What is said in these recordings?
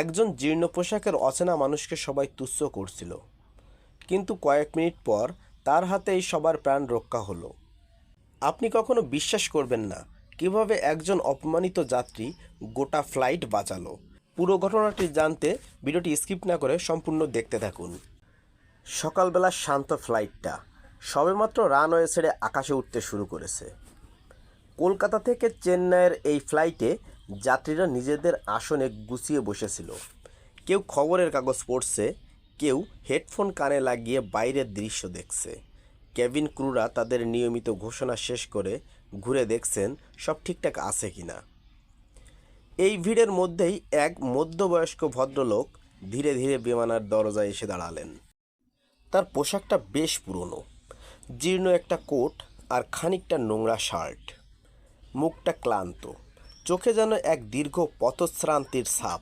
একজন জীর্ণ পোশাকের অচেনা মানুষকে সবাই তুচ্ছ করছিল। কিন্তু কয়েক মিনিট পর তার হাতেই সবার প্রাণ রক্ষা হলো। আপনি কখনো বিশ্বাস করবেন না কীভাবে একজন অপমানিত যাত্রী গোটা ফ্লাইট বাঁচালো। পুরো ঘটনাটি জানতে ভিডিওটি স্কিপ না করে সম্পূর্ণ দেখতে থাকুন। সকালবেলা শান্ত ফ্লাইটটা সবেমাত্র রানওয়ে ছেড়ে আকাশে উঠতে শুরু করেছে। কলকাতা থেকে চেন্নাইয়ের এই ফ্লাইটে যাত্রীরা নিজেদের আসনে গুছিয়ে বসেছিল। কেউ খবরের কাগজ পড়ছে, কেউ হেডফোন কানে লাগিয়ে বাইরের দৃশ্য দেখছে। কেবিন ক্রুরা তাদের নিয়মিত ঘোষণা শেষ করে ঘুরে দেখছেন সব ঠিকঠাক আছে কি না এই ভিড়ের মধ্যেই এক মধ্যবয়স্ক ভদ্রলোক ধীরে ধীরে বিমানের দরজায় এসে দাঁড়ালেন। তার পোশাকটা বেশ পুরনো, জীর্ণ একটা কোট আর খানিকটা নোংরা শার্ট। মুখটা ক্লান্ত চোখে যেন এক দীর্ঘ পথশ্রান্তির ছাপ।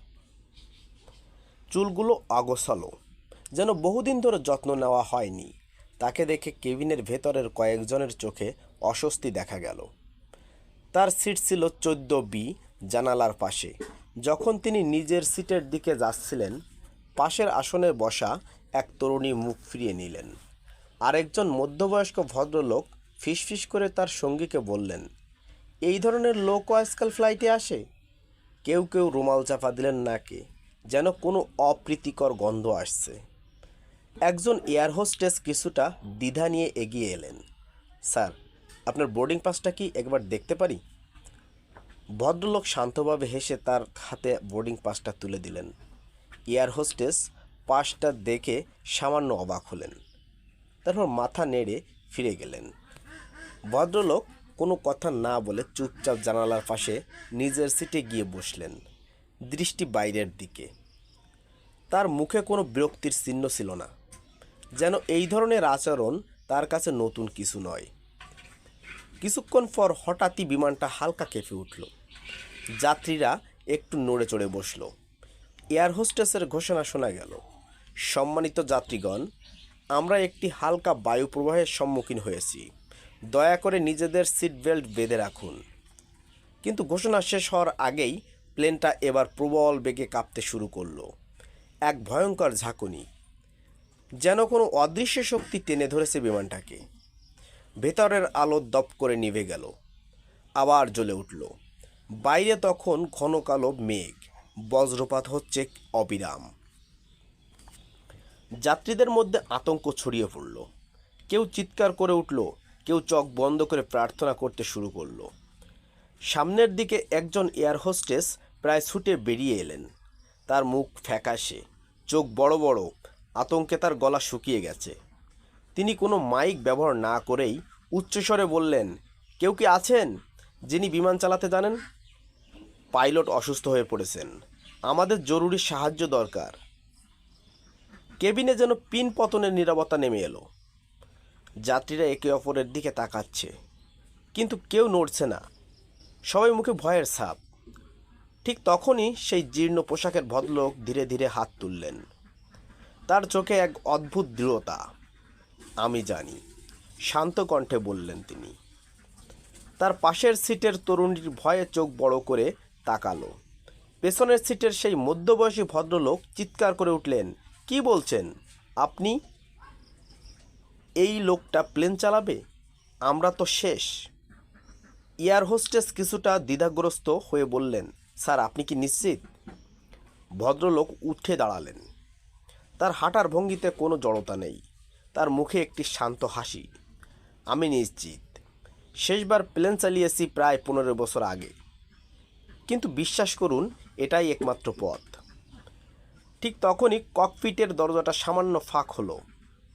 চুলগুলো অগোছালো, যেন বহুদিন ধরে যত্ন নেওয়া হয়নি। তাকে দেখে কেবিনের ভেতরের কয়েকজনের চোখে অস্বস্তি দেখা গেল। তার সিট ছিল চোদ্দ বি জানালার পাশে। যখন তিনি নিজের সিটের দিকে যাচ্ছিলেন, পাশের আসনে বসা এক তরুণী মুখ ফিরিয়ে নিলেন। আরেকজন মধ্যবয়স্ক ভদ্রলোক ফিসফিস করে তার সঙ্গীকে বললেন এই ধরনের লোক আজকাল ফ্লাইটে আসে? কেউ কেউ রুমাল চাপা দিলেন নাকে, যেন কোনো অপ্রীতিকর গন্ধ আসছে। একজন এয়ার হোস্টেস কিছুটা দ্বিধা নিয়ে এগিয়ে এলেন। স্যার, আপনার বোর্ডিং পাসটা কি একবার দেখতে পারি? ভদ্রলোক শান্তভাবে হেসে তার হাতে বোর্ডিং পাসটা তুলে দিলেন। এয়ার হোস্টেস পাসটা দেখে সামান্য অবাক হলেন। তারপর মাথা নেড়ে ফিরে গেলেন। ভদ্রলোক কোনো কথা না বলে চুপচাপ জানালার পাশে নিজের সিটে গিয়ে বসলেন, দৃষ্টি বাইরের দিকে। তার মুখে কোনো বিরক্তির চিহ্ন ছিল না, যেন এই ধরনের আচরণ তার কাছে নতুন কিছু নয়। কিছুক্ষণ পর হঠাৎই বিমানটা হালকা কেঁপে উঠল। যাত্রীরা একটু নড়ে চড়ে বসল। এয়ার হোস্টেসের ঘোষণা শোনা গেল, সম্মানিত যাত্রীগণ, আমরা একটি হালকা বায়ু প্রবাহের সম্মুখীন হয়েছি। দয়া করে নিজেদের সিট বেল্ট বেঁধে রাখুন। কিন্তু ঘোষণা শেষ হওয়ার আগেই প্লেনটা এবার প্রবল বেগে কাঁপতে শুরু করল। এক ভয়ঙ্কর ঝাঁকুনি। যেন কোনো অদৃশ্য শক্তি টেনে ধরেছে বিমানটাকে। ভেতরের আলো দপ করে নিভে গেল। আবার জ্বলে উঠল। বাইরে তখন ঘন কালো মেঘ। বজ্রপাত হচ্ছে অবিরাম। যাত্রীদের মধ্যে আতঙ্ক ছড়িয়ে পড়ল। কেউ চিৎকার করে উঠল কেউ চোখ বন্ধ করে প্রার্থনা করতে শুরু করল। সামনের দিকে একজন এয়ার হোস্টেস প্রায় ছুটে বেরিয়ে এলেন। তার মুখ ফ্যাকাশে, চোখ বড় বড়, আতঙ্কে তার গলা শুকিয়ে গেছে। তিনি কোনো মাইক ব্যবহার না করেই উচ্চস্বরে বললেন, কেউ কি আছেন? যিনি বিমান চালাতে জানেন? পাইলট অসুস্থ হয়ে পড়েছেন। আমাদের জরুরি সাহায্য দরকার। কেবিনে যেন পিন পতনের নিরাপত্তা নেমে এলো। যাত্রীরা একে অপরের দিকে তাকাচ্ছে। কিন্তু কেউ নড়ছে না। সবাই মুখে ভয়ের ছাপ। ঠিক তখনই সেই জীর্ণ পোশাকের ভদ্রলোক ধীরে ধীরে হাত তুললেন। তার চোখে এক অদ্ভুত দৃঢ়তা। আমি জানি, শান্ত কণ্ঠে বললেন তিনি। তার পাশের সিটের তরুণীর ভয়ে চোখ বড় করে তাকালো। পেছনের সিটের সেই মধ্যবয়সী ভদ্রলোক চিৎকার করে উঠলেন, কি বলছেন? আপনি এই লোকটা প্লেন চালাবে? আমরা তো শেষ। এয়ার হোস্টেস কিছুটা দ্বিধাগ্রস্ত হয়ে বললেন, স্যার, আপনি কি নিশ্চিত? ভদ্রলোক উঠে দাঁড়ালেন। তার হাঁটার ভঙ্গিতে কোনো জড়তা নেই। তার মুখে একটি শান্ত হাসি। আমি নিশ্চিত। শেষবার প্লেন চালিয়েছি প্রায় পনেরো বছর আগে। কিন্তু বিশ্বাস করুন, এটাই একমাত্র পথ। ঠিক তখনই ককপিটের দরজাটা সামান্য ফাঁক হলো।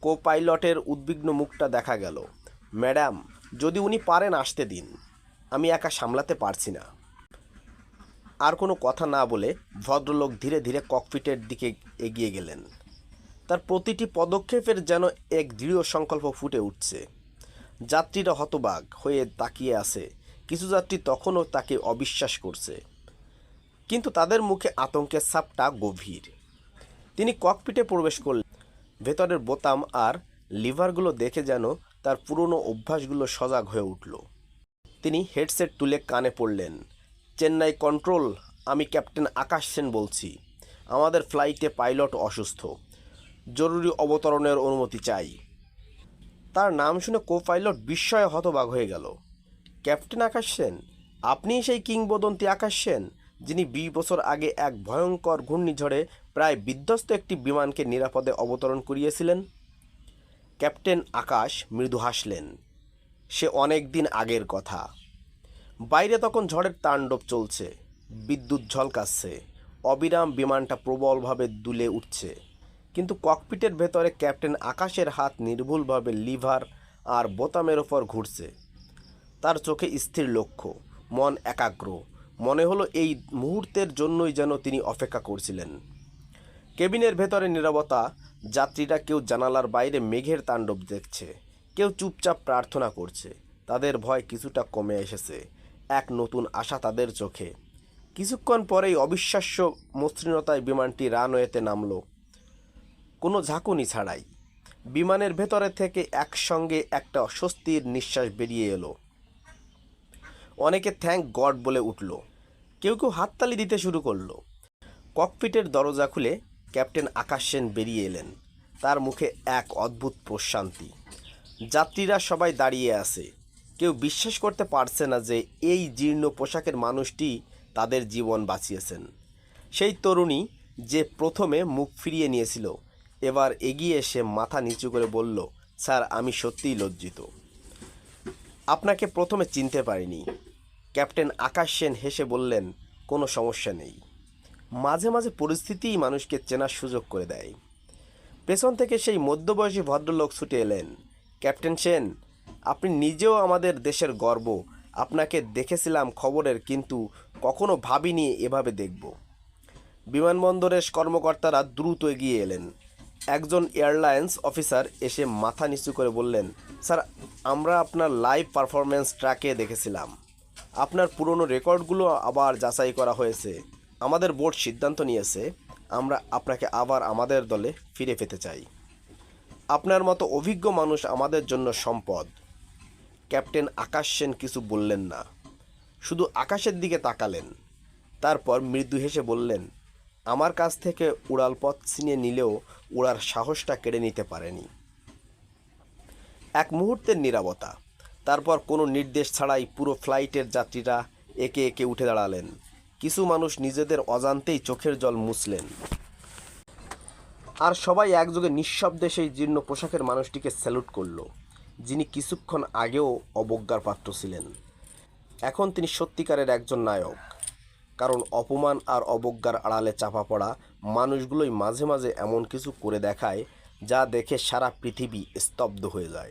কো পাইলটের উদ্বিগ্ন মুখটা দেখা গেল। ম্যাডাম, যদি উনি পারেন আসতে দিন। আমি একা সামলাতে পারছি না। আর কোনো কথা না বলে ভদ্রলোক ধীরে ধীরে ককপিটের দিকে এগিয়ে গেলেন। তার প্রতিটি পদক্ষেপের যেন এক দৃঢ় সংকল্প ফুটে উঠছে। যাত্রীরা হতবাক হয়ে তাকিয়ে আছে। কিছু যাত্রী তখনও তাকে অবিশ্বাস করছে। কিন্তু তাদের মুখে আতঙ্কের ছাপটা গভীর। তিনি ককপিটে প্রবেশ করলেন। ভেতরের বোতাম আর লিভারগুলো দেখে যেন তার পুরনো অভ্যাসগুলো সজাগ হয়ে উঠল। তিনি হেডসেট তুলে কানে পড়লেন, চেন্নাই কন্ট্রোল, আমি ক্যাপ্টেন আকাশ সেন বলছি। আমাদের ফ্লাইটে পাইলট অসুস্থ। জরুরি অবতরণের অনুমতি চাই। তার নাম শুনে কো পাইলট বিস্ময়ে হতবাক হয়ে গেল। ক্যাপ্টেন আকাশ সেন? আপনিই সেই কিংবদন্তি আকাশ সেন, যিনি বিশ বছর আগে এক ভয়ঙ্কর ঘূর্ণিঝড়ে প্রায় বিধ্বস্ত একটি বিমানকে নিরাপদে অবতরণ করিয়েছিলেন। ক্যাপ্টেন আকাশ মৃদু হাসলেন। সে অনেক দিন আগের কথা। বাইরে তখন ঝড়ের তাণ্ডব চলছে, বিদ্যুৎ ঝলকাচ্ছে, অবিরাম বিমানটা প্রবলভাবে দুলে উঠছে। কিন্তু ককপিটের ভেতরে ক্যাপ্টেন আকাশের হাত নির্ভুলভাবে লিভার আর বোতামের ওপর ঘুরছে। তার চোখে স্থির লক্ষ্য, মন একাগ্র। মনে হলো এই মুহূর্তের জন্যই যেন তিনি অপেক্ষা করছিলেন। কেবিনের ভেতরে নীরবতা, যাত্রীরা কেউ জানালার বাইরে মেঘের তাণ্ডব দেখছে, কেউ চুপচাপ প্রার্থনা করছে, তাদের ভয় কিছুটা কমে এসেছে, এক নতুন আশা তাদের চোখে। কিছুক্ষণ পরেই অবিশ্বাস্য মসৃণতায় বিমানটি রানওয়েতে নামল। কোনো ঝাঁকুনি ছাড়াই বিমানের ভেতরে থেকে একসঙ্গে একটা স্বস্তির নিঃশ্বাস বেরিয়ে এলো। অনেকে থ্যাংক গড বলে উঠল। কেউ কেউ হাততালি দিতে শুরু করল। ককপিটের দরজা খুলে ক্যাপ্টেন আকাশ সেন বেরিয়ে এলেন। তার মুখে এক অদ্ভুত প্রশান্তি। যাত্রীরা সবাই দাঁড়িয়ে আছে। কেউ বিশ্বাস করতে পারছে না যে এই জীর্ণ পোশাকের মানুষটি তাদের জীবন বাঁচিয়েছেন। সেই তরুণী যে প্রথমে মুখ ফিরিয়ে নিয়েছিল, এবার এগিয়ে এসে মাথা নিচু করে বলল, স্যার, আমি সত্যিই লজ্জিত। আপনাকে প্রথমে চিনতে পারিনি। ক্যাপ্টেন আকাশ সেন হেসে বললেন, কোনো সমস্যা নেই। মাঝে মাঝে পরিস্থিতিই মানুষকে চেনার সুযোগ করে দেয়। পেছন থেকে সেই মধ্যবয়সী ভদ্রলোক ছুটে এলেন। ক্যাপ্টেন সেন, আপনি নিজেও আমাদের দেশের গর্ব। আপনাকে দেখেছিলাম খবরের, কিন্তু কখনো ভাবিনি এভাবে দেখব। বিমানবন্দরের কর্মকর্তারা দ্রুত এগিয়ে এলেন। একজন এয়ারলাইন্স অফিসার এসে মাথা নিচু করে বললেন, স্যার, আমরা আপনার লাইভ পারফরমেন্স ট্র্যাকে দেখেছিলাম। আপনার পুরনো রেকর্ডগুলো আবার যাচাই করা হয়েছে। আমাদের বোর্ড সিদ্ধান্ত নিয়েছে, আমরা আপনাকে আবার আমাদের দলে ফিরে পেতে চাই। আপনার মতো অভিজ্ঞ মানুষ আমাদের জন্য সম্পদ। ক্যাপ্টেন আকাশ সেন কিছু বললেন না। শুধু আকাশের দিকে তাকালেন। তারপর মৃদু হেসে বললেন, আমার কাছ থেকে উড়াল পথ ছিনিয়ে নিলেও উড়ার সাহসটা কেড়ে নিতে পারেনি। এক মুহূর্তের নীরবতা। তারপর কোনো নির্দেশ ছাড়াই পুরো ফ্লাইটের যাত্রীরা একে একে উঠে দাঁড়ালেন। কিছু মানুষ নিজেদের অজান্তেই চোখের জল মুছলেন। আর সবাই একযোগে নিঃশব্দে সেই জীর্ণ পোশাকের মানুষটিকে স্যালুট করল, যিনি কিছুক্ষণ আগেও অবজ্ঞার পাত্র ছিলেন। এখন তিনি সত্যিকারের একজন নায়ক, কারণ অপমান আর অবজ্ঞার আড়ালে চাপা পড়া মানুষগুলোই মাঝে মাঝে এমন কিছু করে দেখায়, যা দেখে সারা পৃথিবী স্তব্ধ হয়ে যায়।